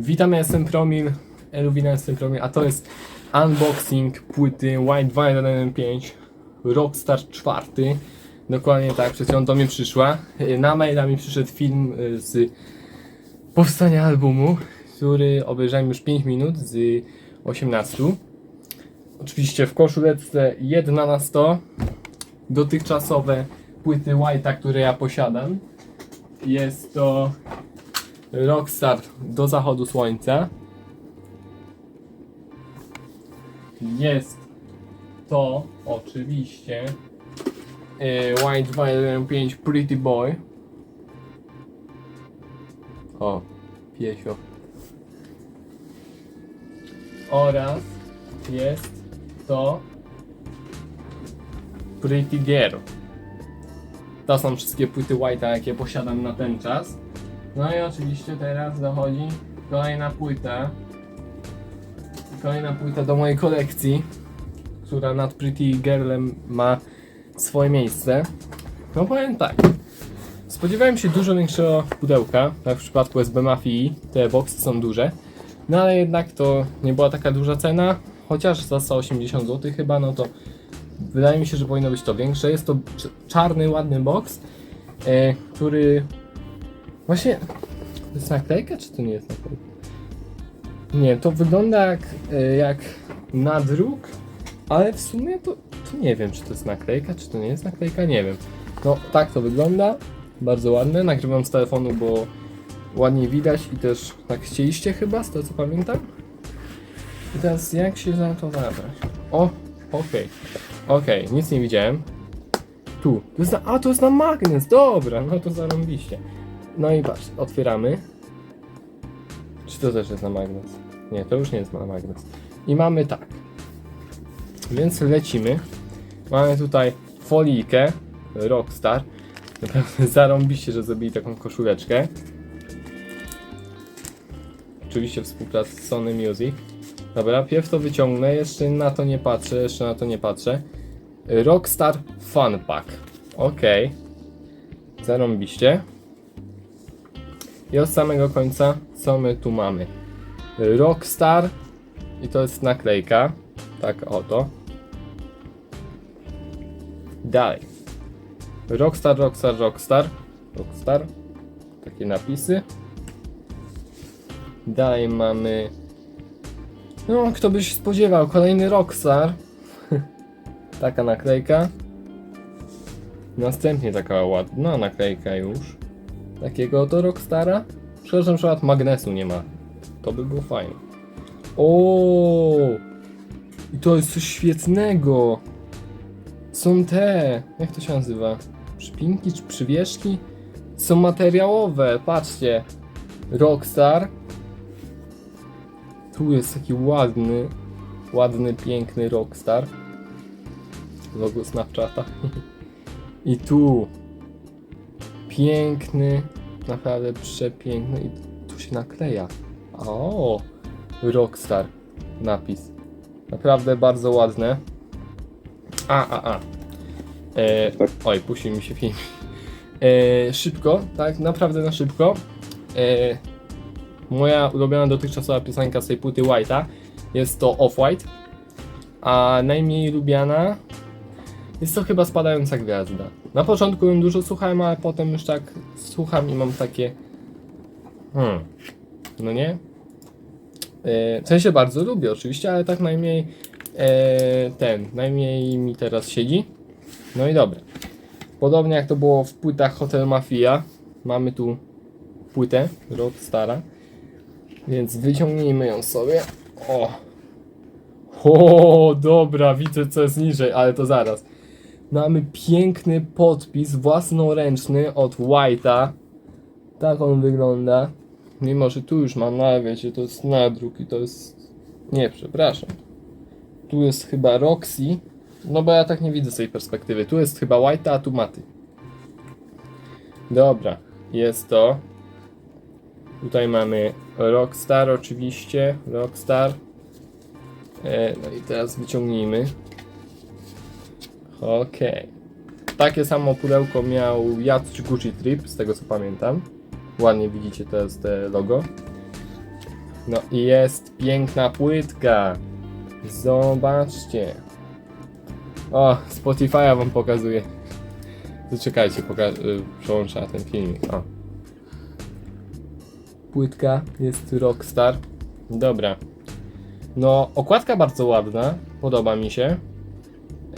Witam, ja jestem Promil, Eluwina jestem Promil, a to jest unboxing płyty White Violin 5 Rockstar 4. Dokładnie tak, przed chwilą do mnie przyszła. Na maila mi przyszedł film y, z powstania albumu, który obejrzałem już 5 minut z 18. Oczywiście w koszuleczce 1 na 100 dotychczasowe płyty White'a, które ja posiadam. Jest to Rockstar do zachodu słońca. Jest to oczywiście e, White Violin 5 Pretty Boy. O, piesio. Oraz jest to Pretty Girl. To są wszystkie płyty White'a, jakie posiadam na ten czas. No i oczywiście teraz dochodzi kolejna płyta. Kolejna płyta do mojej kolekcji, która nad Pretty Girlem ma swoje miejsce. No powiem tak. Spodziewałem się dużo większego pudełka, tak w przypadku SB Mafii, te boxy są duże. No ale jednak to nie była taka duża cena, chociaż za 180 zł chyba, no to wydaje mi się, że powinno być to większe. Jest to cz- czarny, ładny box, e, który Właśnie, to jest naklejka, czy to nie jest naklejka? Nie, to wygląda jak, e, jak nadruk, ale w sumie to, to nie wiem, czy to jest naklejka, czy to nie jest naklejka, nie wiem. No, tak to wygląda, bardzo ładne, nagrywam z telefonu, bo ładnie widać i też tak chcieliście chyba, z tego co pamiętam. I teraz jak się za to zabrać? O, okej, okej, nic nie widziałem. Tu, to jest na, a to jest na magnes, dobra, no to zarąbiście. No i patrz, otwieramy. Czy to też jest na magnes? Nie, to już nie jest na magnes. I mamy tak. Więc lecimy. Mamy tutaj folijkę Rockstar. Zarąbiście, że zrobili taką koszuleczkę. Oczywiście współpraca z Sony Music. Dobra, pierw to wyciągnę, jeszcze na to nie patrzę, jeszcze na to nie patrzę. Rockstar Fun Pack. Okej. Zarąbiście. I od samego końca, co my tu mamy? Rockstar i to jest naklejka. Tak oto. Dalej. Rockstar, Rockstar, Rockstar. Rockstar. Takie napisy. Dalej mamy. No, kto by się spodziewał? Kolejny Rockstar. taka naklejka. Następnie taka ładna naklejka już takiego oto Rockstara. Szkoda, że magnesu nie ma. To by było fajne. O, I to jest coś świetnego! Są te, jak to się nazywa? Przypinki czy przywieszki? Są materiałowe, patrzcie. Rockstar. Tu jest taki ładny, ładny, piękny Rockstar. Logo Snapchata. I tu piękny, naprawdę przepiękny i tu się nakleja. O, Rockstar napis. Naprawdę bardzo ładne. A, a, a. E, Tak. oj, puścił mi się film. E, szybko, tak, naprawdę na szybko. E, moja ulubiona dotychczasowa piosenka z tej płyty White'a jest to Off-White. A najmniej lubiana jest to chyba spadająca gwiazda. Na początku ją dużo słuchałem, ale potem już tak słucham i mam takie. Hmm. No nie? E, w sensie bardzo lubię oczywiście, ale tak najmniej e, ten, najmniej mi teraz siedzi. No i dobra. Podobnie jak to było w płytach Hotel Mafia, mamy tu płytę Rockstara. Więc wyciągnijmy ją sobie. O! O, dobra, widzę co jest niżej, ale to zaraz. Mamy piękny podpis własnoręczny od White'a. Tak on wygląda. Mimo, że tu już mam, no ale wiecie, to jest nadruk i to jest... Nie, przepraszam. Tu jest chyba Roxy. No bo ja tak nie widzę z tej perspektywy. Tu jest chyba White'a, a tu Maty. Dobra, jest to. Tutaj mamy Rockstar oczywiście. Rockstar. E, no i teraz wyciągnijmy. Okej. Takie samo pudełko miał Yacht Gucci Trip, z tego co pamiętam. Ładnie widzicie teraz te logo. No i jest piękna płytka. Zobaczcie. O, Spotify'a wam pokazuję. Zaczekajcie, poka- y, przełączę ten filmik. O. Płytka jest Rockstar. Dobra. No, okładka bardzo ładna. Podoba mi się.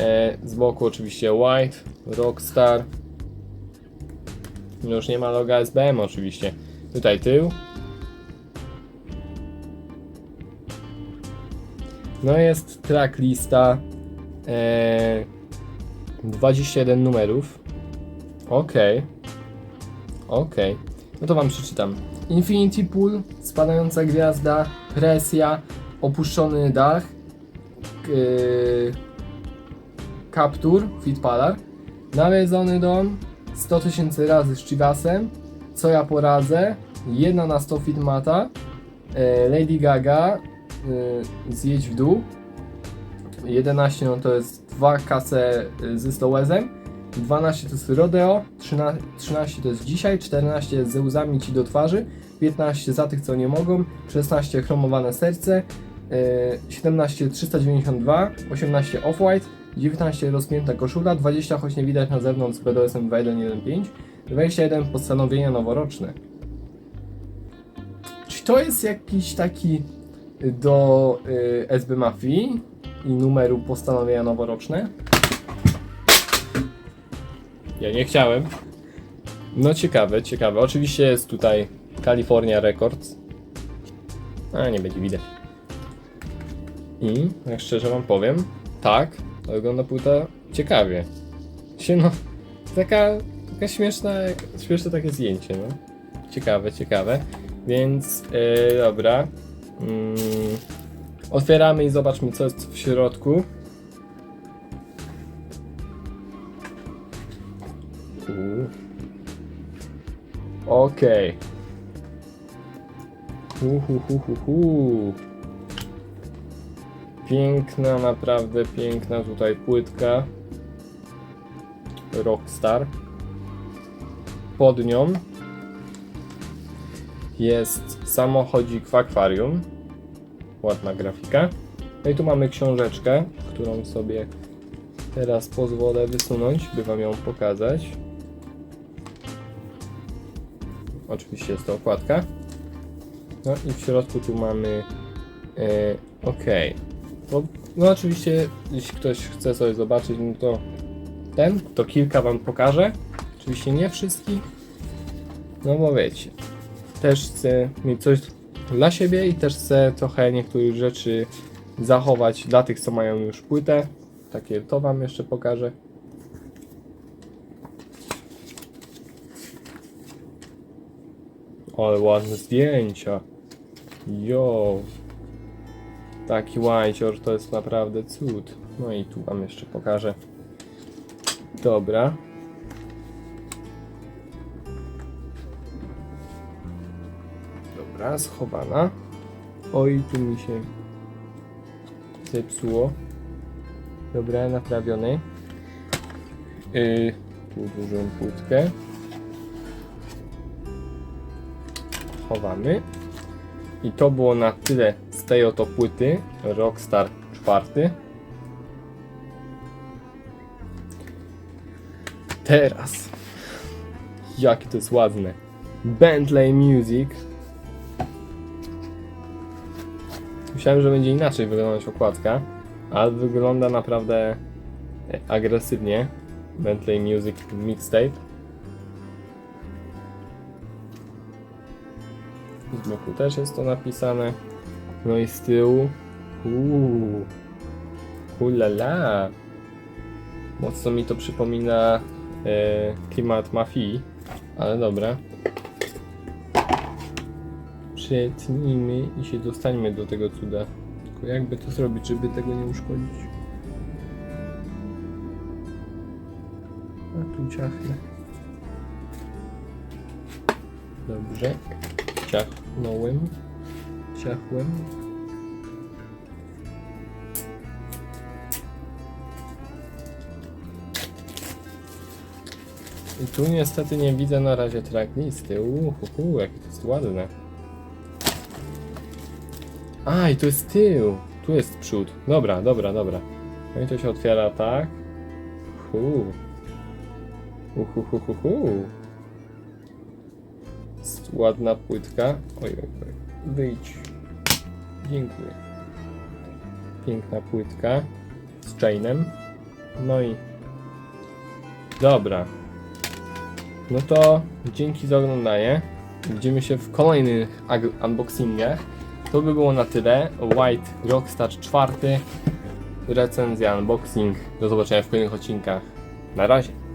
E, z boku oczywiście White, Rockstar. No Już nie ma loga SBM oczywiście. Tutaj tył. No jest tracklista. E, 21 numerów. Okej. Okej. No to wam przeczytam. Infinity Pool, spadająca gwiazda, presja, opuszczony dach, yy, kaptur, fitpalar, nawiedzony dom, 100 tysięcy razy z Chivasem, co ja poradzę, jedna na 100 fitmata, yy, Lady Gaga, yy, zjedź w dół, 11 no to jest 2 kasę y, ze Stowezem, 12 to jest Rodeo, 13, 13 to jest dzisiaj, 14 ze łzami ci do twarzy, 15 za tych co nie mogą, 16 chromowane serce, y, 17 392, 18 off-white, 19 rozpięta koszula, 20 choć nie widać na zewnątrz z BDSM 2115, 21 postanowienia noworoczne. Czy to jest jakiś taki do y, SB Mafii i numeru postanowienia noworoczne? Ja nie chciałem. No ciekawe, ciekawe. Oczywiście jest tutaj California Records. A nie będzie widać. I jak szczerze wam powiem, tak, to wygląda płyta ciekawie. Się no, taka, taka śmieszna, śmieszne takie zdjęcie, no. Ciekawe, ciekawe. Więc yy, dobra. Mm, otwieramy i zobaczmy co jest w środku. Okej. Uhuhuhuhu. Piękna, naprawdę piękna tutaj płytka. Rockstar. Pod nią jest samochodzik w akwarium. Ładna grafika. No i tu mamy książeczkę, którą sobie teraz pozwolę wysunąć, by Wam ją pokazać. Oczywiście jest to okładka. No i w środku tu mamy. E, ok. To, no oczywiście, jeśli ktoś chce sobie zobaczyć, no to ten, to kilka wam pokażę. Oczywiście nie wszystkich. No bo wiecie. Też chcę mieć coś dla siebie i też chcę trochę niektórych rzeczy zachować dla tych, co mają już płytę. Takie to wam jeszcze pokażę. Ale ładne zdjęcia. Jo. Taki łajcior to jest naprawdę cud. No i tu wam jeszcze pokażę. Dobra. Dobra, schowana. Oj, tu mi się zepsuło. Dobra, naprawiony. Yy, tu dużą płytkę. chowamy. I to było na tyle z tej oto płyty Rockstar 4. Teraz. Jakie to jest ładne. Bentley Music. Myślałem, że będzie inaczej wyglądać okładka, ale wygląda naprawdę e, agresywnie. Bentley Music Mixtape. Z boku też jest to napisane. No i z tyłu. Uuu. Ulala. Mocno mi to przypomina e, klimat mafii, ale dobra. Przetnijmy i się dostańmy do tego cuda. Tylko jakby to zrobić, żeby tego nie uszkodzić? A tu ciachnę. Dobrze. Ciachnąłem. Ciachłem. I tu niestety nie widzę na razie tracklisty. Uhuhu, jakie to jest ładne. A, i to jest tył. Tu jest przód. Dobra, dobra, dobra. No i to się otwiera tak. Hu. Hu, ładna płytka. Oj, oj, oj. Wyjdź. Dziękuję. Piękna płytka z chainem. No i dobra. No to dzięki za oglądanie. Widzimy się w kolejnych unboxingach. To by było na tyle. White Rockstar 4. Recenzja, unboxing. Do zobaczenia w kolejnych odcinkach. Na razie.